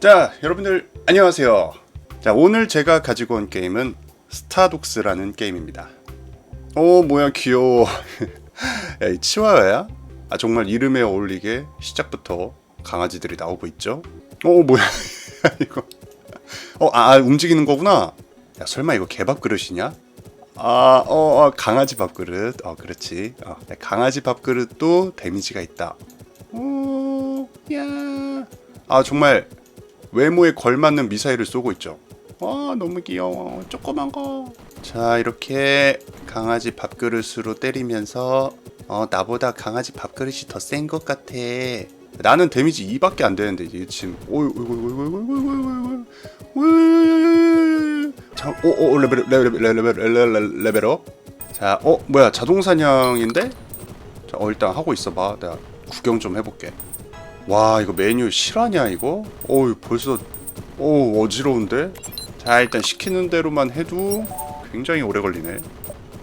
자, 여러분들 안녕하세요. 자, 오늘 제가 가지고 온 게임은 스타독스라는 게임입니다. 오, 뭐야 귀여워. 야, 이 치와와야? 아, 정말 이름에 어울리게 시작부터 강아지들이 나오고 있죠. 오, 뭐야 이거. 어, 아, 아, 움직이는 거구나. 야, 설마 이거 개밥 그릇이냐? 아, 어, 어, 강아지 밥그릇. 어, 그렇지. 어, 강아지 밥그릇도 데미지가 있다. 오, 야. 아, 정말 외모에 걸맞는 미사일을 쏘고 있죠. 와, 너무 귀여워. 조그만 거. 자, 이렇게 강아지 밥그릇으로 때리면서 어, 나보다 강아지 밥그릇이 더 센 것 같아. 나는 데미지 2밖에 안 되는데 이게 지금 오이 오이 오이 오이 오이 오이 오이 레벨, 레벨, 레벨, 레벨, 레벨, 레벨업. 자, 어, 뭐야, 자동 사냥인데? 자, 어, 일단 하고 있어봐. 내가 구경 좀 해볼게. 와, 이거 메뉴 실화냐, 이거? 어우, 벌써, 오, 어지러운데? 자, 일단 시키는 대로만 해도 굉장히 오래 걸리네.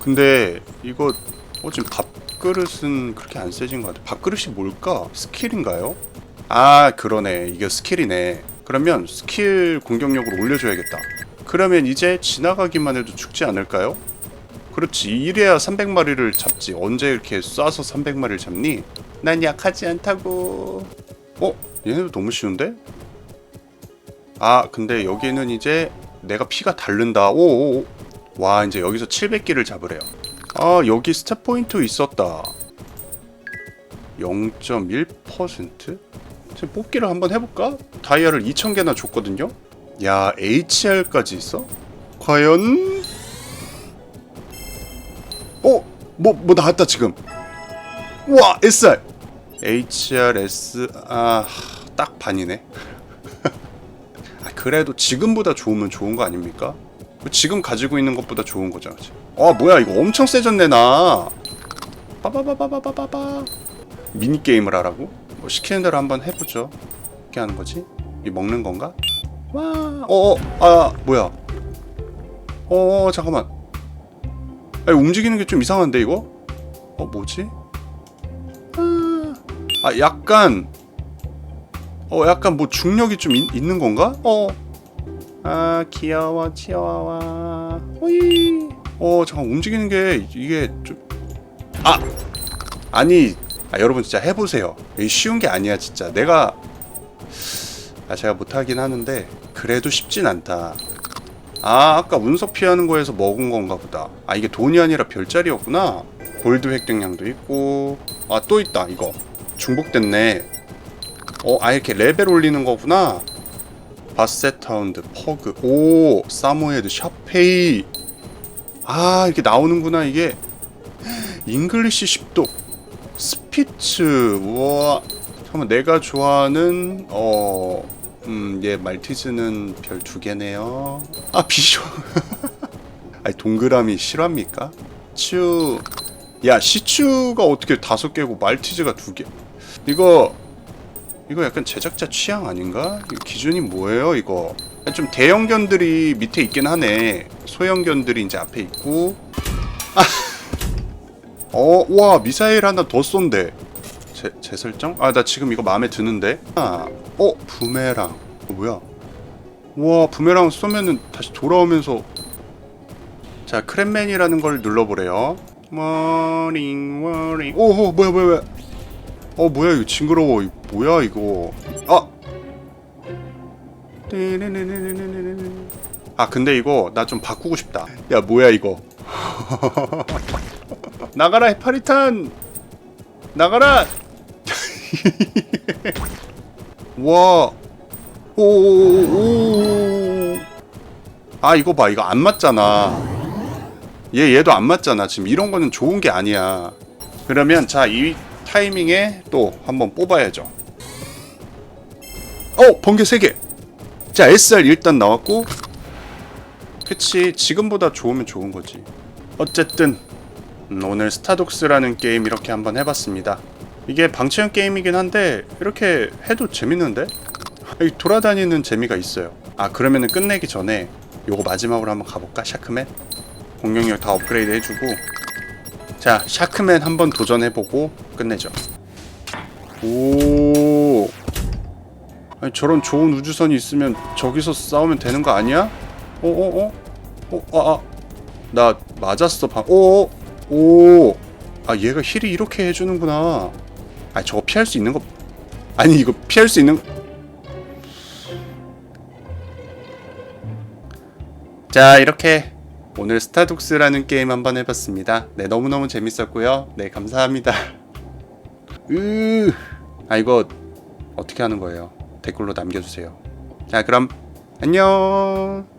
근데, 이거, 어, 지금 밥그릇은 그렇게 안 세진 것 같아. 밥그릇이 뭘까? 스킬인가요? 아, 그러네. 이게 스킬이네. 그러면 스킬 공격력을 올려줘야겠다. 그러면 이제 지나가기만 해도 죽지 않을까요? 그렇지. 이래야 300마리를 잡지. 언제 이렇게 쏴서 300마리를 잡니? 난 약하지 않다고. 어? 얘네도 너무 쉬운데? 아, 근데 여기는 이제 내가 피가 다른다. 오, 오. 와, 이제 여기서 700개를 잡으래요. 아, 여기 스tat 포인트 있었다. 0.1%? 지금 뽑기를 한번 해볼까? 다이아를 2000개나 줬거든요? 야, HR까지 있어? 과연? 어? 뭐, 뭐 나왔다, 지금. 우와, SR! HRS, 아, 딱 반이네. 아, 그래도 지금보다 좋으면 좋은 거 아닙니까? 지금 가지고 있는 것보다 좋은. 지금. 아, 뭐야, 이거 엄청 세졌네, 나. 빠바바바바바바바. 미니 게임을 하라고? 뭐 시키는 대로 한번 해보죠. 어떻게 하는 거지? 이 먹는 건가? 와, 어어, 아, 뭐야? 어, 잠깐만. 아니, 움직이는 게 좀 이상한데 이거? 어, 뭐지? 아, 아, 약간, 어, 약간 뭐 중력이 좀 있, 있는 건가? 어, 아, 귀여워, 치와와. 오이. 어, 잠깐 움직이는 게 이게 좀, 아, 아니, 아, 여러분 진짜 해보세요. 쉬운 게 아니야, 진짜. 내가 아, 제가 못하긴 하는데 그래도 쉽진 않다. 아, 아까 운석 피하는 거에서 먹은 건가 보다. 아, 이게 돈이 아니라 별자리였구나. 골드 획득량도 있고. 아, 또 있다, 이거. 중복됐네. 어, 아, 이렇게 레벨 올리는 거구나. 바세타운드, 퍼그. 오, 사모헤드, 샤페이. 아, 이렇게 나오는구나, 이게. 잉글리시 10도. 스피츠. 우와. 잠깐만, 내가 좋아하는, 어, 음, 얘 말티즈는 별 두 개네요. 아, 비쇼. 아니, 동그라미 실화입니까? 츄. 야, 시츄가 어떻게 다섯 개고 말티즈가 두 개? 이거, 이거 약간 제작자 취향 아닌가? 기준이 뭐예요, 이거? 좀 대형견들이 밑에 있긴 하네. 소형견들이 이제 앞에 있고. 아. 어, 와, 미사일 하나 더 쏜대. 재, 재설정? 아, 나 지금 이거 마음에 드는데? 아, 어, 부메랑. 어, 뭐야? 와, 부메랑 쏘면은 다시 돌아오면서. 자, 크랩맨이라는 걸 눌러보래요. 워링, 워링. 오, 오, 뭐야, 뭐야, 뭐야. 어, 뭐야, 이거 징그러워. 이거 뭐야, 이거. 아! 아, 근데 이거 나 좀 바꾸고 싶다. 야, 뭐야, 이거. 나가라, 해파리탄! 나가라! 와. 오오오오. 아, 이거 봐. 이거 안 맞잖아. 얘 얘도 안 맞잖아. 지금 이런 거는 좋은 게 아니야. 그러면 자, 이 타이밍에 또 한번 뽑아야죠. 어, 번개 3개. 자, SR 일단 나왔고 그치. 지금보다 좋으면 좋은 거지. 어쨌든 음, 오늘 스타독스라는 게임 이렇게 한번 해봤습니다. 이게 방치형 게임이긴 한데 이렇게 해도 재밌는데? 이 돌아다니는 재미가 있어요. 아 그러면은 끝내기 전에 요거 마지막으로 한번 가볼까? 샤크맨? 공격력 다 업그레이드 해주고 자 샤크맨 한번 도전해보고 끝내죠. 오 아니 저런 좋은 우주선이 있으면 저기서 싸우면 되는 거 아니야? 어어어? 어? 아, 아. 나 맞았어 방. 오. 오. 아 얘가 힐이 이렇게 해주는구나. 아 저거 피할 수 있는 거. 아니 이거 피할 수 있는. 자 이렇게 오늘 스타독스라는 게임 한번 해봤습니다. 네 너무너무 재밌었고요. 네 감사합니다. 으. 아 이거 어떻게 하는 거예요? 댓글로 남겨주세요. 자 그럼 안녕.